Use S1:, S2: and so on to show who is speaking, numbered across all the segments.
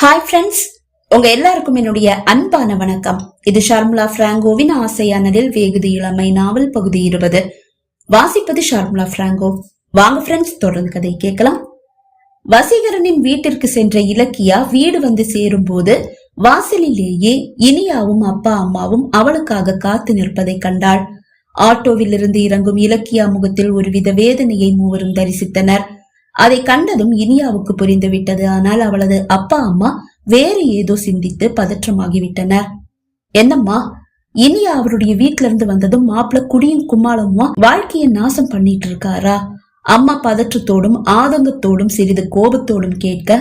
S1: Hi friends உங்க எல்லாருக்கும் என்னுடைய அன்பான வணக்கம். இது ஷர்முலா பிராங்கோவின் ஆசையானதில் வேகுதி இளமை நாவல் பகுதி இருபது. வாசிப்பது ஷர்முலா பிராங்கோ. வாங்க ஃப்ரெண்ட்ஸ் தொடர்ந்து கதை கேட்கலாம். வசீகரனின் வீட்டிற்கு சென்ற இலக்கியா வீடு வந்து சேரும் போது வாசலிலேயே இனியாவும் அப்பா அம்மாவும் அவளுக்காக காத்து நிற்பதை கண்டாள். ஆட்டோவில் இருந்து இறங்கும் இலக்கியா முகத்தில் ஒருவித வேதனையை மூவரும் தரிசித்தனர். அதை கண்டதும் இனியாவுக்கு புரிந்துவிட்டது. ஆனால் அவளது அப்பா அம்மா வேறு ஏதோ சிந்தித்து பதற்றமாகிவிட்டனர். என்னம்மா இனியா அவருடைய வீட்ல இருந்து வந்ததும் மாப்பிள்ள குடியும் கும்மாளமுமா வாழ்க்கையை நாசம் பண்ணிட்டு இருக்காரா அம்மா பதற்றத்தோடும் ஆதங்கத்தோடும் சிறிது கோபத்தோடும் கேட்க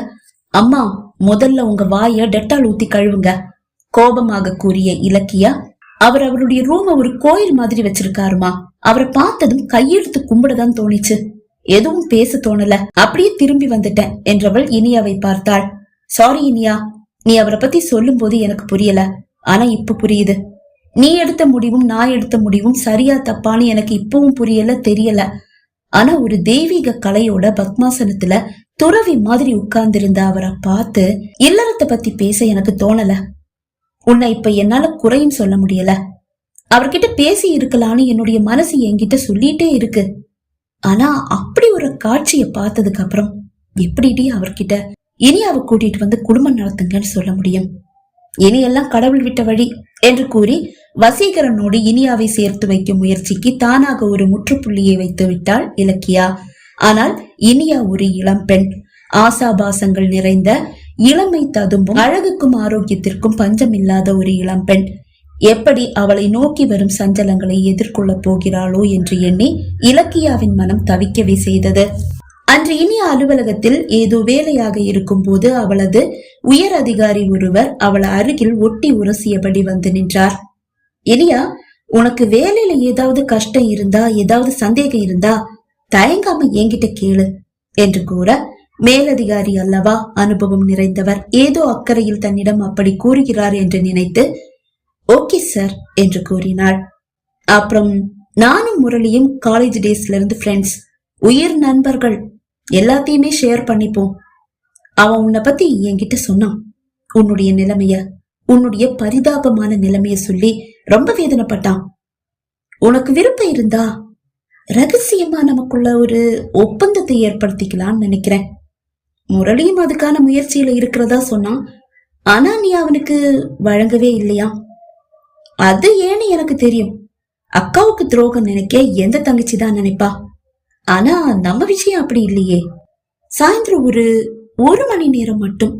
S1: அம்மா முதல்ல உங்க வாய டெட்டால் ஊத்தி கழுவுங்க கோபமாக கூறிய இலக்கியா. அவர் அவருடைய ரூம ஒரு கோயில் மாதிரி வச்சிருக்காருமா. அவரை பார்த்ததும் கையெழுத்து கும்பிடதான் தோணிச்சு. எதுவும் பேச தோணல. அப்படியே திரும்பி வந்துட்டேன் என்றவள் இனியாவை பார்த்தாள். சாரி இனியா. நீ அவரை பத்தி சொல்லும் போது எனக்கு புரியல. ஆனா இப்ப புரியுது. நீ எடுத்த முடிவும் நான் எடுத்த முடிவும் சரியா தப்பான்னு எனக்கு இப்பவும் புரியல தெரியல. ஆனா ஒரு தெய்வீக கலையோட பத்மாசனத்துல துறவி மாதிரி உட்கார்ந்திருந்த அவரை பார்த்து இல்லறத்தை பத்தி பேச எனக்கு தோணல. உன்னை இப்ப என்னால குறையும் சொல்ல முடியல. அவர்கிட்ட பேசி இருக்கலாம்னு என்னுடைய மனசு என்கிட்ட சொல்லிட்டே இருக்கு. ஆனா அப்படி ஒரு காட்சியை பார்த்ததுக்கு அப்புறம் எப்படிடி அவர்கிட்ட இனி அவ கூட்டிட்டு வந்து குடும்பம் நடத்துங்கன்னு சொல்ல முடியும்? இனி எல்லாம் கடவுள் விட்ட வழி என்று கூறி வசீகரனோடு இனியாவை சேர்த்து வைக்கும் முயற்சிக்கு தானாக ஒரு முற்றுப்புள்ளியை வைத்து விட்டாள் இலக்கியா. ஆனால் இனியா ஒரு இளம்பெண் ஆசாபாசங்கள் நிறைந்த இளமை ததும்பும் அழகுக்கும் ஆரோக்கியத்திற்கும் பஞ்சமில்லாத ஒரு இளம்பெண் எப்படி அவளை நோக்கி வரும் சஞ்சலங்களை எதிர்கொள்ளப் போகிறாளோ என்று எண்ணி இலக்கியாவின் மனம் தவிக்கவே செய்தது. அன்று இனிய அலுவலகத்தில் ஏதோ வேலையாக இருக்கும்போது அவளது உயர் அதிகாரி ஒருவர் அவள் அருகில் ஒட்டி உரசியபடி வந்து நின்றார். இனியா உனக்கு வேலையில ஏதாவது கஷ்டம் இருந்தா ஏதாவது சந்தேகம் இருந்தா தயங்காம என்கிட்ட கேளு என்று கூற மேலதிகாரி அல்லவா அனுபவம் நிறைந்தவர் ஏதோ அக்கறையில் தன்னிடம் அப்படி கூறுகிறார் என்று நினைத்து ஓகே சார் என்று கூறினாள். அப்புறம் நானும் முரளியும் காலேஜ் டேஸ்ல இருந்து ஃப்ரெண்ட்ஸ் உயிர் நண்பர்கள் எல்லாத்தையுமே ஷேர் பண்ணிப்போம். அவன் உன்னை பத்தி என்கிட்ட சொன்னான். உன்னுடைய நிலைமைய உன்னுடைய பரிதாபமான நிலைமைய சொல்லி ரொம்ப வேதனைப்பட்டான். உனக்கு விருப்பம் இருந்தா ரகசியமா நமக்குள்ள ஒரு ஒப்பந்தத்தை ஏற்படுத்திக்கலாம்னு நினைக்கிறேன். முரளியும் அதுக்கான முயற்சியில இருக்கிறதா சொன்னான். ஆனா நீ அவனுக்கு வழங்கவே இல்லையா? அது ஏன்னு எனக்கு தெரியும். அக்காவுக்கு துரோகம் நினைக்க எந்த தங்கச்சி தான் நினைப்பா? ஆனா நம்ம விஷயம் அப்படி இல்லையே. சாயந்தரம் ஒரு ஒரு மணி நேரம் மட்டும்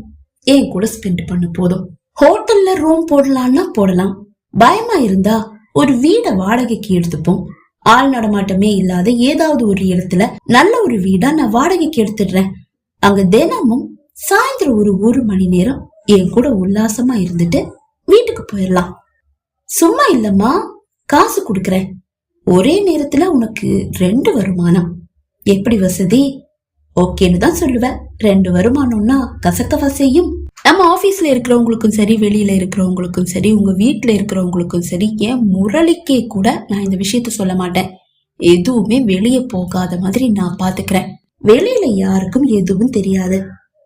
S1: என் கூட ஸ்பெண்ட் பண்ண போதும். ஹோட்டல்ல ரூம் போடலாம்னா போடலாம். பயமா இருந்தா ஒரு வீட வாடகைக்கு எடுத்துப்போம். ஆள் நடமாட்டமே இல்லாத ஏதாவது ஒரு இடத்துல நல்ல ஒரு வீடா நான் வாடகைக்கு எடுத்துடுறேன். அங்க தினமும் சாயந்தரம் ஒரு ஒரு மணி நேரம் என் கூட உல்லாசமா இருந்துட்டு வீட்டுக்கு போயிடலாம். சும்மா இல்லம்மா காசு கொடுக்கறேன். ஒரே நேரத்துல உனக்கு ரெண்டு வருமானம். எப்படி வசதி? ஓகேன்னு தான் சொல்லுவேன். ரெண்டு வருமானம்னா கசக்கவா செய்யும். நம்ம ஆபீஸ்ல இருக்கிறவங்களுக்கும் சரி வெளியில இருக்கிறவங்களுக்கும் சரி உங்க வீட்டுல இருக்கிறவங்களுக்கும் சரி ஏன் முரளிக்கே கூட நான் இந்த விஷயத்த சொல்ல மாட்டேன். எதுவுமே வெளியே போகாத மாதிரி நான் பாத்துக்கிறேன். வெளியில யாருக்கும் எதுவும் தெரியாது.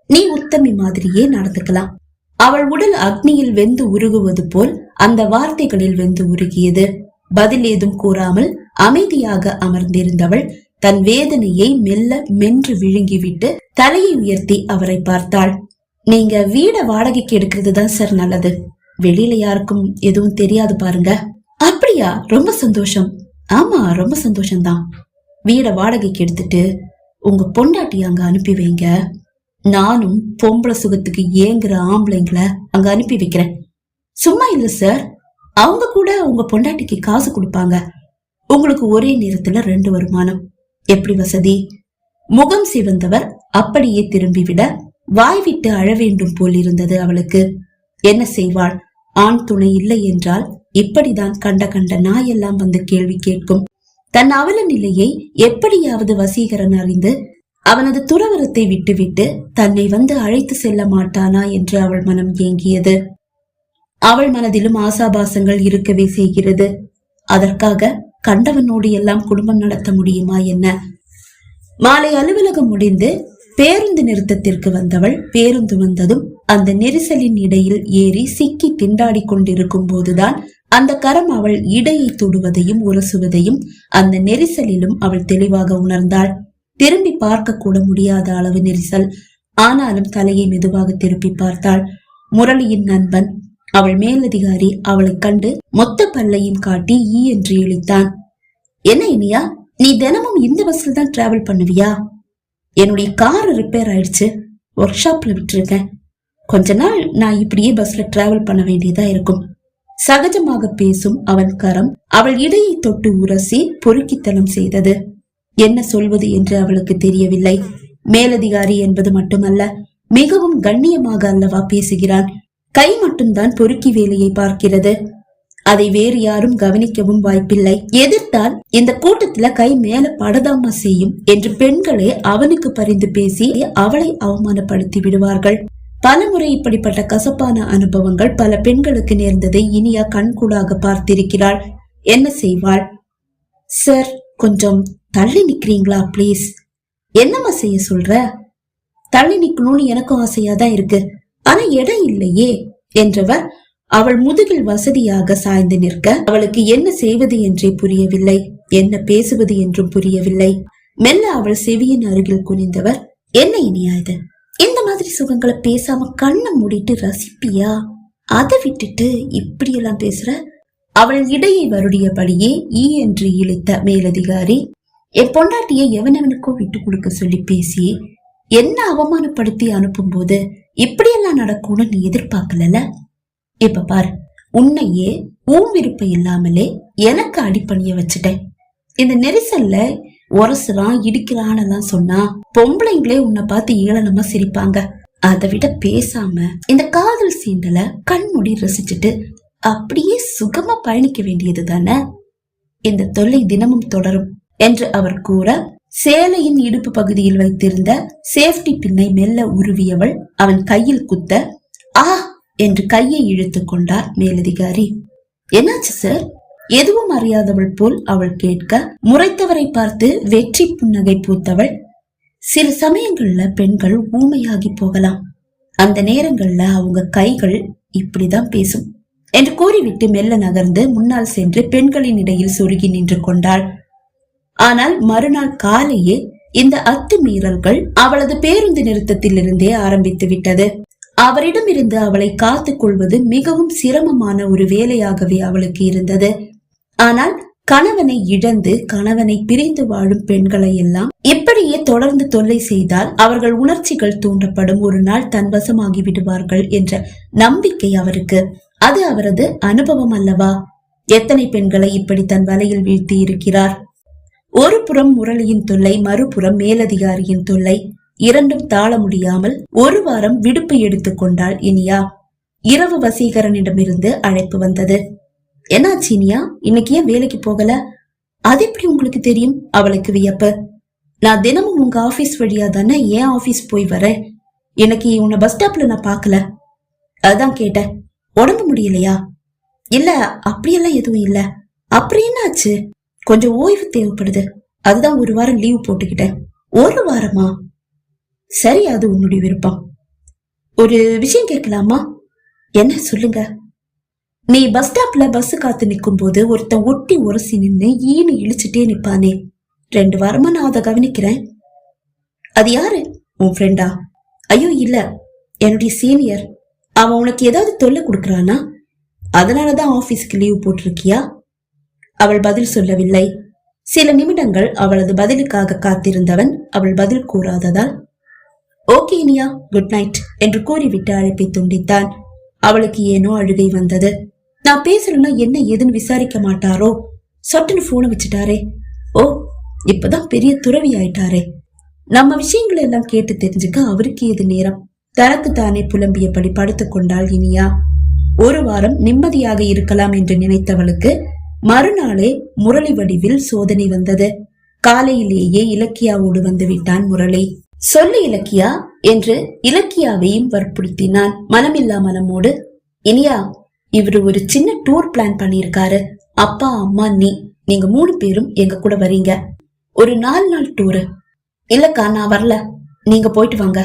S1: நீ உத்தமி மாதிரியே நடந்துக்கலாம். அவள் உடல் அக்னியில் வெந்து உருகுவது போல் அந்த வார்த்தைகளில் வெந்து உருகியது. பதில் ஏதும் கூறாமல் அமைதியாக அமர்ந்திருந்தவள் தன் வேதனையை மெல்ல மென்று விழுங்கிவிட்டு தலையை உயர்த்தி அவரை பார்த்தாள். நீங்க வீட வாடகைக்கு எடுக்கிறது தான் சார் நல்லது. வெளியில யாருக்கும் எதுவும் தெரியாது பாருங்க. அப்படியா? ரொம்ப சந்தோஷம். ஆமா ரொம்ப சந்தோஷம்தான். வீட வாடகைக்கு எடுத்துட்டு உங்க பொண்டாட்டி அங்க அனுப்பி வைங்க. நானும் பொம்பளை சுகத்துக்கு ஏங்குற ஆம்பளைங்களை அங்க அனுப்பி வைக்கிறேன். சும்மா இல்ல சார் அவங்க கூட உங்க பொண்டாட்டிக்கு காசு கொடுப்பாங்க. உங்களுக்கு ஒரே நேரத்துல ரெண்டு வருமானம். எப்படி வசதி? முகம் சிவந்தவர் அப்படியே திரும்பிவிட வாய் விட்டு அழ வேண்டும் போல் இருந்தது அவளுக்கு. என்ன செய்வாள்? ஆண் துணை இல்லை என்றால் இப்படிதான் கண்ட கண்ட நாயெல்லாம் வந்து கேள்வி கேட்கும். தன் அவல நிலையை எப்படியாவது வசீகரன் அறிந்து அவனது துறவரத்தை விட்டுவிட்டு தன்னை வந்து அழைத்து செல்ல மாட்டானா என்று அவள் மனம் ஏங்கியது. அவள் மனதிலும் ஆசாபாசங்கள் இருக்கவே செய்கிறது. அதற்காக கண்டவனோடு எல்லாம் குடும்பம் நடத்த முடியுமா என்ன? மாலை அலுவலகம் முடிந்து பேருந்து நிறுத்தத்திற்கு வந்தவள் பேருந்து வந்ததும் அந்த நெரிசலின் இடையில் ஏறி சிக்கி திண்டாடி கொண்டிருக்கும் போதுதான் அந்த கரம் அவள் இடையை தொடுவதையும் உரசுவதையும் அந்த நெரிசலிலும் அவள் தெளிவாக உணர்ந்தாள். திரும்பி பார்க்க கூட முடியாத அளவு நெரிசல். ஆனாலும் தலையை மெதுவாக திருப்பி பார்த்தாள். முரளியின் நண்பன் அவள் மேலதிகாரி அவளை கண்டு மொத்த பல்லையும் காட்டி ஈ என்று இழித்தான். என்ன இனியா? நீ தினமும் இந்த பஸ்ல தான் டிராவல் பண்ணுவியா? என்னுடைய கார் ரிப்பேர் ஆயிடுச்சு. ஒர்க் ஷாப்ல விட்டுருக்கேன். கொஞ்ச நாள் நான் இப்படியே பஸ்ல டிராவல் பண்ண வேண்டியதா இருக்கும். சகஜமாக பேசும் அவன் கரம் அவள் இடையை தொட்டு உரசி பொறுக்கித்தனம் செய்தது. என்ன சொல்வது என்று அவளுக்கு தெரியவில்லை. மேலதிகாரி என்பது மட்டுமல்ல மிகவும் கண்ணியமாக அல்லவா பேசுகிறான். கை மட்டும்தான் பொறுக்கி வேலையை பார்க்கிறது. அதை வேறு யாரும் கவனிக்கவும் வாய்ப்பில்லை. எதிர்த்தால் இந்த கூட்டத்துல கை மேல படதாமா செய்யும் என்று பெண்களே அவனுக்கு பரிந்து பேசி அவளை அவமானப்படுத்தி விடுவார்கள். பலமுறை இப்படிப்பட்ட கசப்பான அனுபவங்கள் பல பெண்களுக்கு நேர்ந்ததை இனியா கண்கூடாக பார்த்திருக்கிறாள். என்ன செய்வாள்? சார் கொஞ்சம் தள்ளி நிக்கிறீங்களா ப்ளீஸ்? என்னம்மா செய்ய சொல்ற? தள்ளி நிக்கணும்னு எனக்கும் ஆசையா தான் இருக்கு. ஆனா இடம் இல்லையே என்றவர் அவள் முதுகில் வசதியாக சாய்ந்து நிற்க அவளுக்கு என்ன செய்வது என்றே புரியவில்லை. என்ன பேசுவது என்றும் புரியவில்லை. மெல்ல அவள் செவியின் அருகில் குனிந்தவர் என்ன இனியா இது? இந்த மாதிரி சுகங்களை பேசாம கண்ணை மூடிட்டு ரசிப்பியா? அதை விட்டுட்டு இப்படியெல்லாம் பேசுற? அவள் இடையை வருடியபடியே ஈ என்று இழுத்த மேலதிகாரி என் பொண்டாட்டியை எவனவனுக்கோ விட்டு கொடுக்க சொல்லி பேசி என்ன அவமானப்படுத்தி அனுப்பும் போது இப்படியெல்லாம் நடக்கும்னு நீ எதிர்பார்க்கலல இப்ப பாரு உன்னையே ஊம் விருப்பம் இல்லாமலே எனக்கு அடிப்பணிய வச்சுட்டேன். இந்த நெரிசல்ல உரசுறான் இடிக்கிறான்னு சொன்னா பொம்பளைங்களே உன்னை பார்த்து ஏளனமா சிரிப்பாங்க. அதை விட பேசாம இந்த காதல் சீண்டல கண்மூடி ரசிச்சுட்டு அப்படியே சுகமா பயணிக்க வேண்டியது தானே இந்த தொல்லை தினமும் தொடரும் என்று அவர் கூற சேலையின் இடுப்பு பகுதியில் வைத்திருந்த சேஃப்டி பின்னை மெல்ல உருவியவள் அவன் கையில் குத்த ஆ என்று கையை இழுத்துக் கொண்டார் மேலதிகாரி. என்னாச்சு சார் எதுவும் அறியாதவள் போல் அவள் கேட்க முறைத்தவரை பார்த்து வெற்றி புன்னகை பூத்தவள். சில சமயங்கள்ல பெண்கள் ஊமையாகி போகலாம். அந்த நேரங்கள்ல அவங்க கைகள் இப்படிதான் பேசும் என்று கூறிவிட்டு மெல்ல நகர்ந்து முன்னால் சென்று பெண்களின் இடையில் சொருகி நின்று கொண்டாள். ஆனால் மறுநாள் காலையே இந்த அத்துமீறல்கள் அவளது பேருந்து நிறுத்தத்தில் இருந்தே ஆரம்பித்து விட்டது. அவரிடமிருந்து அவளை காத்துக் கொள்வது மிகவும் சிரமமான ஒரு வேலையாகவே அவளுக்கு இருந்தது. ஆனால் கணவனை இழந்து கணவனை பிரிந்து வாழும் பெண்களை எல்லாம் இப்படியே தொடர்ந்து தொல்லை செய்தால் அவர்கள் உணர்ச்சிகள் தூண்டப்படும் ஒரு நாள் தன்வசமாகி விடுவார்கள் என்ற நம்பிக்கை அவருக்கு. அது அவரது அனுபவம் அல்லவா? எத்தனை பெண்களை இப்படி தன் வலையில் வீழ்த்தி இருக்கிறார்? ஒரு புறம் முரளியின் தொல்லை மறுபுறம் மேலதிகாரியின் தொல்லை. இரண்டும் தாழ முடியாமல் ஒரு வாரம் விடுப்பு எடுத்துக் கொண்டாள் இனியா. இரவு வசீகரனிடமிருந்து அழைப்பு வந்தது. என்னாச்சு இனியா? இன்னைக்கு ஏன் வேலைக்கு போகல? அது எப்படி உங்களுக்கு தெரியும்? அவளுக்கு வியப்பு. நான் தினமும் உங்க ஆபீஸ் வழியா தானே ஏன் ஆபீஸ் போய் வரேன்? எனக்கு உன்னை பஸ் ஸ்டாப்ல நான் பாக்கல அதான் கேட்டேன். உடம்பு முடியலையா? இல்ல அப்படியெல்லாம் எதுவும் இல்ல. அப்படி என்னாச்சு? கொஞ்சம் ஓய்வு தேவைப்படுது. அதுதான் ஒரு வாரம் லீவ் போட்டுக்கிட்டேன். ஒரு வாரமா? சரி அது உன்னுடைய விருப்பம். ஒரு விஷயம் கேட்கலாமா? என்ன சொல்லுங்க? நீ பஸ் ஸ்டாப்ல பஸ் காத்து நிற்கும் போது ஒருத்தன் ஒட்டி உரசி நின்று ஈனு இழிச்சுட்டே நிப்பானே. ரெண்டு வாரமா நான் அதை கவனிக்கிறேன். அது யாரு? உன் ஃப்ரெண்டா ஐயோ இல்ல. என்னுடைய சீனியர் அவன் உனக்கு ஏதாவது தொல்லை கொடுக்கறானா? அதனாலதான் ஆபீஸ்க்கு லீவ் போட்டிருக்கியா? அவள் பதில் சொல்லவில்லை. சில நிமிடங்கள் அவளது பதிலுக்காக காத்திருந்தவன் அவள் பதில் கூறாததால் ஓகே இனியா குட் நைட் என்று கூறிவிட்டு அழைப்பை துண்டித்தான். அவளுக்கு ஏனோ அழுகை வந்தது. நான் பேசலன்னா என்ன ஏதுன்னு விசாரிக்க மாட்டாரோ? சொட்டுன்னு போன வச்சுட்டாரே. ஓ இப்பதான் பெரிய துறவி ஆயிட்டாரே. நம்ம விஷயங்களை எல்லாம் கேட்டு தெரிஞ்சுக்க அவருக்கு ஏது நேரம்? தனக்கு தானே புலம்பியபடி படுத்துக் கொண்டாள் இனியா. ஒரு வாரம் நிம்மதியாக இருக்கலாம் என்று நினைத்தவளுக்கு மறுநாளே முரளி வடிவில் சோதனை வந்தது. காலையிலேயே இலக்கியாவோடு வந்து விட்டான் முரளி. சொல்லு இலக்கியா என்று இலக்கியாவையும் வற்புறுத்தினான். மனமில்லா மனமோடு இனியா இவரு ஒரு சின்ன டூர் பிளான் பண்ணியிருக்காரு. அப்பா அம்மா நீ நீங்க மூணு பேரும் எங்க கூட வரீங்க. ஒரு நாலு நாள் டூரு. இல்லக்கா நான் வரல. நீங்க போயிட்டு வாங்க.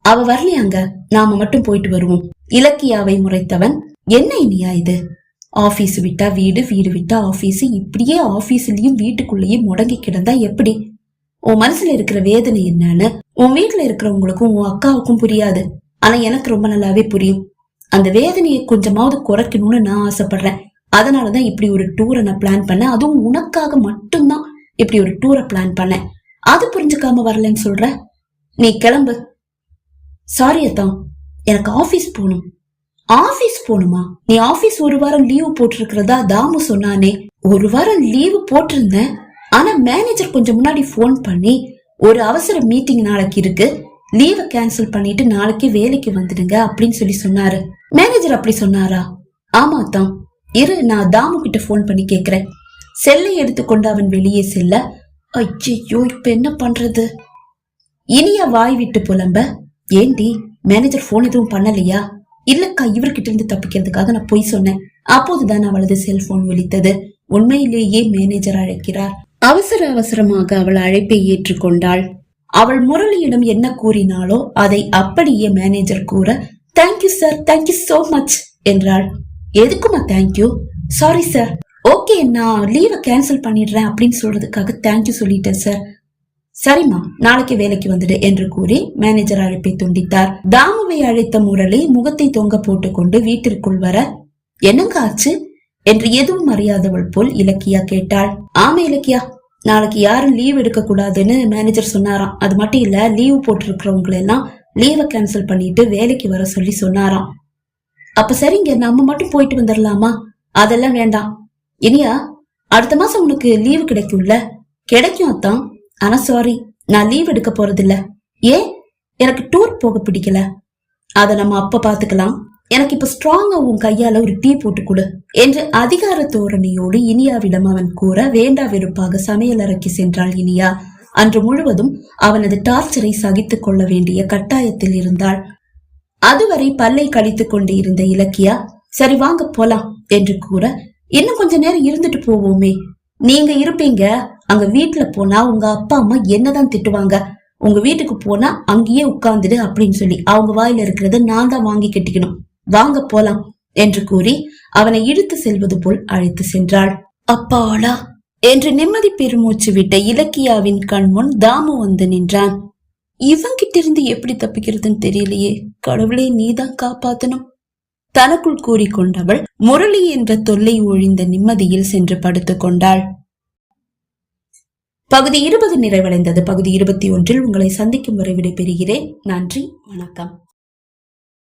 S1: அவ வரலையாங்க? நாம மட்டும் போயிட்டு வருவோம். இலக்கியாவை முறைத்தவன் என்ன இனியா இது? ஆஃபீஸ் விட்டா வீடு வீடு விட்டா ஆஃபீஸ் இப்படியே ஆபீஸ்லயும் வீட்டுக்குள்ளேயும் முடங்கி கிடந்தா எப்படி? உன் மனசுல இருக்கிற வேதனை என்னன்னு உன் வீட்டுல இருக்கிறவங்களுக்கும் உன் அக்காவுக்கும் புரியாது. ஆனா எனக்கு ரொம்ப நல்லாவே புரியும். அந்த வேதனையை கொஞ்சமாவது குறைக்கணும்னு நான் ஆசைப்படுறேன். அதனாலதான் இப்படி ஒரு டூரை நான் பிளான் பண்ணேன். அதுவும் உனக்காக மட்டும்தான் இப்படி ஒரு டூரை பிளான் பண்ணேன். அது புரிஞ்சுக்காம வரலன்னு சொல்ற? நீ கிளம்பு. சாரி அத்தான் எனக்கு ஆபீஸ் போகணும். ஆபீஸ் போகணுமா நீ ஆபீஸ் ஒரு வாரம் லீவு போட்டிருக்கிறதா? தாமு சொன்னானே. ஒரு வாரம் லீவு போட்டிருந்தேன். ஆனா மேனேஜர் கொஞ்சம் முன்னாடி ஃபோன் பண்ணி ஒரு அவசர மீட்டிங் நாளைக்கு இருக்கு. லீவை கேன்சல் பண்ணிட்டு நாளைக்கு வேலைக்கு வந்துடுங்க அப்படின்னு சொல்லி சொன்னாரு. மேனேஜர் அப்படி சொன்னாரா? ஆமா தான் இரு நான் தாமு கிட்ட ஃபோன் பண்ணி கேக்குறேன். செல்லை எடுத்துக்கொண்டு அவன் வெளியே செல்ல. ஐயோ இப்ப என்ன பண்றது? இனிய வாய் விட்டு புலம்ப. ஏண்டி மேனேஜர் போன் எதுவும் பண்ணலையா? இல்லக்கா இவர்கிட்ட இருந்து தப்பிக்கிறதுக்காக நான் பொய் சொன்னேன். அப்போதுதான் அவளது செல்போன் ஒலித்தது உண்மையிலேயே மேனேஜர் அழைக்கிறார். அவசர அவசரமாக அவள் அழைப்பை ஏற்றுக்கொண்டாள். அவள் முரளியிடம் என்ன கூறினாளோ அதை அப்படியே மேனேஜர் கூற thank you sir thank you so much என்றாள். எதுக்குமா தேங்க்யூ சாரி சார் ஓகே நான் லீவை கேன்சல் பண்ணிடுறேன் அப்படின்னு சொல்றதுக்காக தேங்க்யூ சொல்லிட்டேன் சார் சரிம்மா நாளைக்கு வேலைக்கு வந்துடு என்று கூறி மேனேஜர் அழைப்பை துண்டித்தார். தாமுவை அழைத்த முரளி முகத்தை தொங்க போட்டுக்கொண்டு வீட்டிற்குள் வர என்னங்க ஆச்சு? என்று எதுவும் அறியாதவள் போல் இலக்கியா கேட்டாள். ஆமா இலக்கியா நாளைக்கு யாரும் லீவ் எடுக்க கூடாதுன்னு மேனேஜர் சொன்னாராம். அது மட்டும் இல்ல லீவ் போட்டிருக்கிறவங்களை எல்லாம் லீவை கேன்சல் பண்ணிட்டு வேலைக்கு வர சொல்லி சொன்னாராம். அப்ப சரிங்க நம்ம மட்டும் போயிட்டு வந்துடலாமா அதெல்லாம் வேண்டாம். இனியா அடுத்த மாசம் உனக்கு லீவு கிடைக்கும்ல? கிடைக்கும் அத்தான். ஆனா சாரி நான் லீவ் எடுக்க போறதில்ல. ஏன்? எனக்கு டூர் போக பிடிக்கல. அத நம்ம அப்ப பாத்துக்கலாம். எனக்கு இப்ப ஸ்ட்ராங்கா உன் கையால ஒரு டீ போட்டு கொடு என்று அதிகார தோரணையோடு இனியாவிடம் அவன் கூற வேண்டா வெறுப்பாக சமையலறைக்கு சென்றாள் இனியா. அன்று முழுவதும் அவனது டார்ச்சரை சகித்துக் கொள்ள வேண்டிய கட்டாயத்தில் இருந்தாள். அதுவரை பல்லை கழித்துக் கொண்டு இருந்த இலக்கியா சரி வாங்க போலாம் என்று கூற இன்னும் கொஞ்ச நேரம் இருந்துட்டு போவோமே. நீங்க இருப்பீங்க. அங்க வீட்டுல போனா உங்க அப்பா அம்மா என்னதான் திட்டுவாங்க? உங்க வீட்டுக்கு போனா அங்கேயே உட்கார்ந்துடு அப்படின்னு சொல்லி அவங்க வாயில இருக்கிறத நான் தான் வாங்கி கட்டிக்கணும். வாங்க போலாம் என்று கூறி அவனை இழுத்து செல்வது போல் அழைத்து சென்றாள். அப்பாடா! என்று நிம்மதி பெருமூச்சு விட்ட இலக்கியாவின் கண் முன் தாமு வந்து நின்றான். இவங்கிட்ட இருந்து எப்படி தப்பிக்கிறதுன்னு தெரியலையே. கடவுளே நீதான் காப்பாத்தணும். தனக்குள் கூறிக்கொண்டவள் முரளி என்ற தொல்லை ஒழிந்த நிம்மதியில் சென்று படுத்துக் கொண்டாள் பகுதி இருபது நிறைவடைந்தது. பகுதி இருபத்தி ஒன்றில் உங்களை சந்திக்கும் வரை விடைபெறுகிறேன். நன்றி. வணக்கம்.